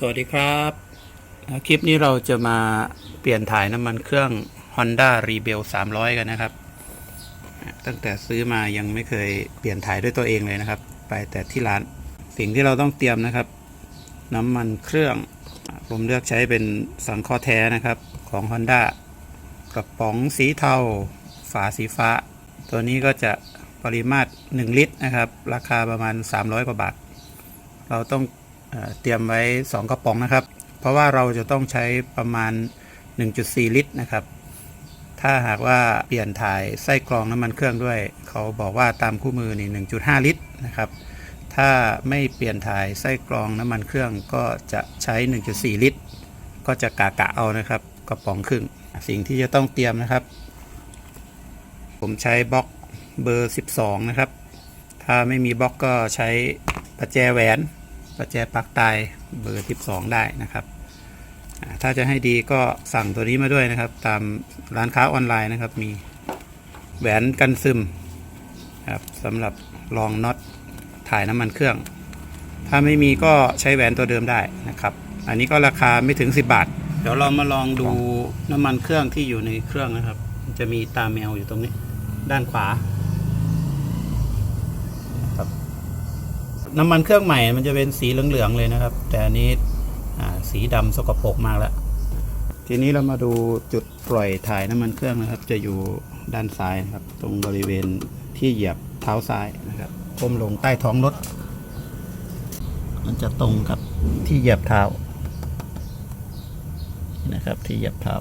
สวัสดีครับ คลิปนี้เราจะมาเปลี่ยนถ่ายน้ำมันเครื่อง Honda Rebel 300 กันนะครับ ตั้งแต่ซื้อมายังไม่เคยเปลี่ยนถ่ายด้วยตัวเองเลยนะครับ ไปแต่ที่ร้านสิ่งที่เราต้องเตรียมนะครับ น้ำมันเครื่อง ผมเลือกใช้เป็นสังเคราะห์แท้นะครับของ Honda กระป๋องสีเทา ฝาสีฟ้า ตัวนี้ก็จะปริมาตร 1 ลิตรนะครับ ราคาประมาณ 300 กว่าบาท เราต้อง เตรียมไว้ 2 กระป๋องนะครับ เพราะว่าเราจะต้องใช้ประมาณ 1.4 ลิตรนะครับ ถ้าหากว่าเปลี่ยนถ่ายไส้กรองน้ำมันเครื่องด้วย เขาบอกว่าตามคู่มือนี่1.5 ลิตรนะครับ ถ้าไม่เปลี่ยนถ่ายไส้กรองน้ำมันเครื่องก็จะใช้ 1.4 ลิตร ก็จะกะกะเอานะครับกระป๋องครึ่ง สิ่งที่จะต้องเตรียมนะครับ ผมใช้บล็อกเบอร์ 12 นะครับ ถ้าไม่มีบล็อกก็ใช้ประแจแหวน ประแจปลักตายเบอร์ 12 ได้นะครับอ่าถ้าจะให้ดีก็สั่งตัวนี้มาด้วยนะครับ ตามร้านค้าออนไลน์นะครับ มีแหวนกันซึมครับสำหรับรองน็อตถ่ายน้ำมันเครื่อง ถ้าไม่มีก็ใช้แหวนตัวเดิมได้นะครับ อันนี้ก็ราคาไม่ถึง 10 บาท เดี๋ยวเรามาลองดูน้ำมันเครื่องที่อยู่ในเครื่องนะครับ จะมีตาแมวอยู่ตรงนี้ ด้านขวา น้ำมันเครื่องใหม่มันจะเป็นสีเหลืองๆเลยนะครับ แต่อันนี้สีดำสกปรกมากแล้ว ทีนี้เรามาดูจุดปล่อยถ่ายน้ำมันเครื่องนะครับ จะอยู่ด้านซ้ายนะครับ ตรงบริเวณที่เหยียบเท้าซ้ายนะครับก้มลงใต้ท้องรถ มันจะตรงกับที่เหยียบเท้านี่นะครับ ที่เหยียบเท้า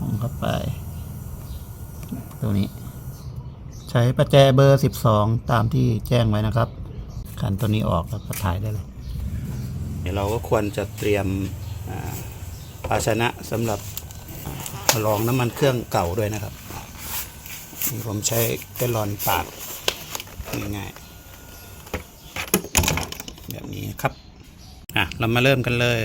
ลงเข้าไป ตรงนี้ ใช้ประแจเบอร์ 12 ตามที่แจ้งไว้นะครับขันตัวนี้ออกแล้วก็ถ่ายได้เลย เดี๋ยวเราก็ควรจะเตรียมภาชนะสำหรับรองน้ำมันเครื่องเก่าด้วยนะครับนี่ผมใช้แกลลอนปาดง่ายๆแบบนี้ครับอะเรามาเริ่มกันเลย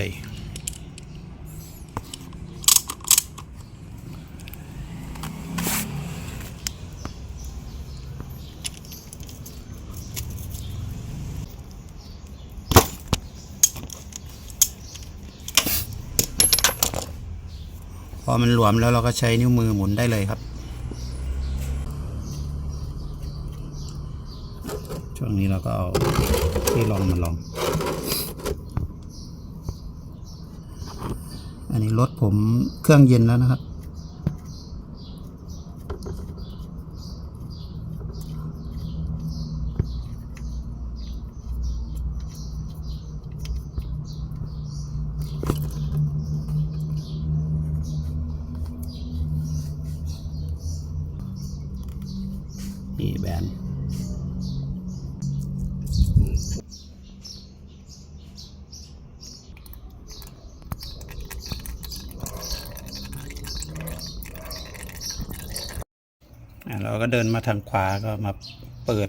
อมันหลวมแล้วเราก็ใช้นิ้วมือหมุนได้เลยครับ ช่วงนี้เราก็เอาที่ลองมาลอง อันนี้รถผมเครื่องเย็นแล้วนะครับ นี่แบนเราก็เดินมาทางขวาก็มาเปิด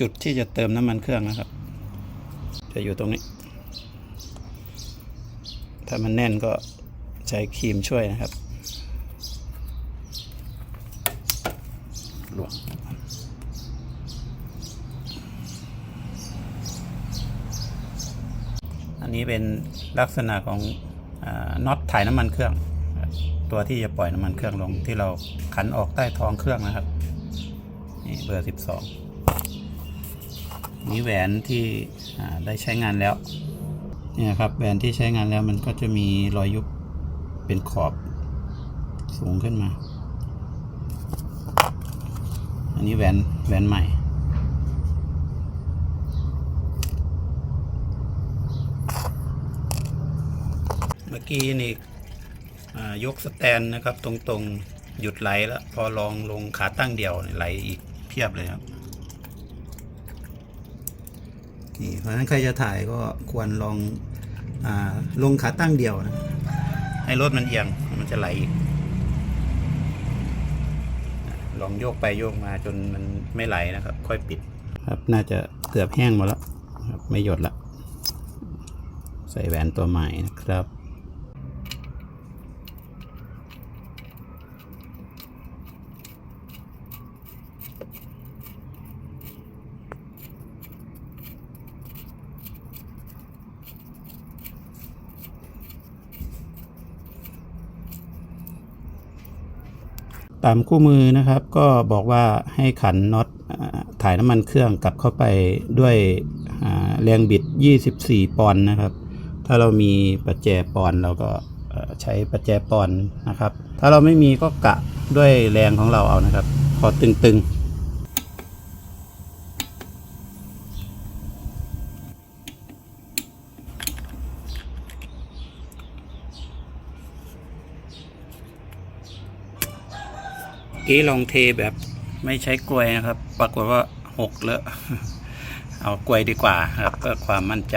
จุดที่จะเติมน้ำมันเครื่องนะครับ จะอยู่ตรงนี้ ถ้ามันแน่นก็ใช้ครีมช่วยนะครับ หลวง อันนี้เป็นลักษณะของอน็อตถ่ายน้ำมันเครื่อง ตัวที่จะปล่อยน้ำมันเครื่องลงที่เราขันออกใต้ท้องเครื่องนะครับนี่เบอร์สิบสองนี่แหวนที่ได้ใช้งานแล้วเนี่ยครับแหวนที่ใช้งานแล้วมันก็จะมีรอยยุบเป็นขอบสูงขึ้นมา อันนี้แหวนแหวนใหม่ มื่อกี้นี่อ่ายกสแตนนะครับ ตรงๆหยุดไหลแล้ว พอลองลงขาตั้งเดียวนี่ไหลอีกเพียบเลยครับนี่เพราะฉะนั้นใครจะถ่ายก็ควรลองอาลงขาตั้งเดียวนะ ให้รถมันเอียงมันจะไหลอีกลองโยกไปโยกมาจนมันไม่ไหลนะครับ ค่อยปิด ครับน่าจะเกือบแห้งหมดแล้วครับไม่หยดละใส่แหวนตัวใหม่นะครับ ตามคู่มือนะครับ ก็บอกว่าให้ขันน็อตถ่ายน้ำมันเครื่องกลับเข้าไปด้วยแรงบิด 24 ปอนด์นะครับ ถ้าเรามีประแจปอนด์เราก็ใช้ประแจปอนด์นะครับ ถ้าเราไม่มีก็กะด้วยแรงของเราเอานะครับ พอตึงๆ กี้ลองเทแบบไม่ใช้กล้วยนะครับ ปรากฏว่าหกเลอะเอากล้วยดีกว่าครับเพื่อความมั่นใจ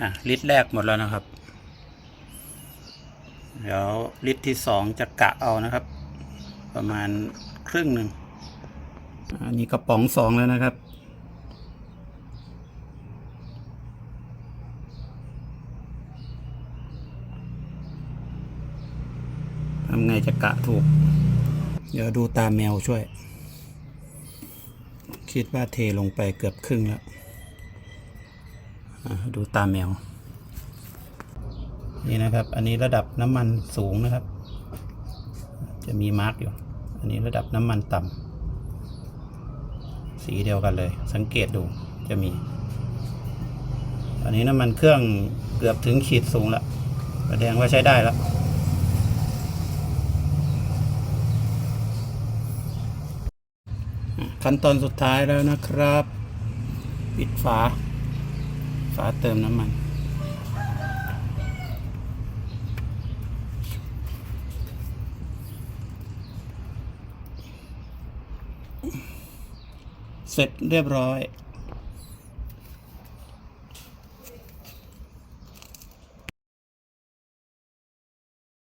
อะลิตรแรกหมดแล้วนะครับ เดี๋ยวลิตรที่สองจะกะเอานะครับ ประมาณครึ่งหนึ่งอันนี้กระป๋องสองแล้วนะครับำไงจะกะถูก เดี๋ยวดูตาแมวช่วย คิดว่าเทลงไปเกือบครึ่งแล้ว ดูตาแมว นี่นะครับ อันนี้ระดับน้ำมันสูงนะครับ จะมีมาร์กอยู่ อันนี้ระดับน้ำมันต่ำสีเดียวกันเลย สังเกตดูจะมี อันนี้น้ำมันเครื่องเกือบถึงขีดสูงแล้วแสดงว่าใช้ได้แล้ว ขั้นตอนสุดท้ายแล้วนะครับ ปิดฝา ฝาเติมน้ำมัน เสร็จเรียบร้อย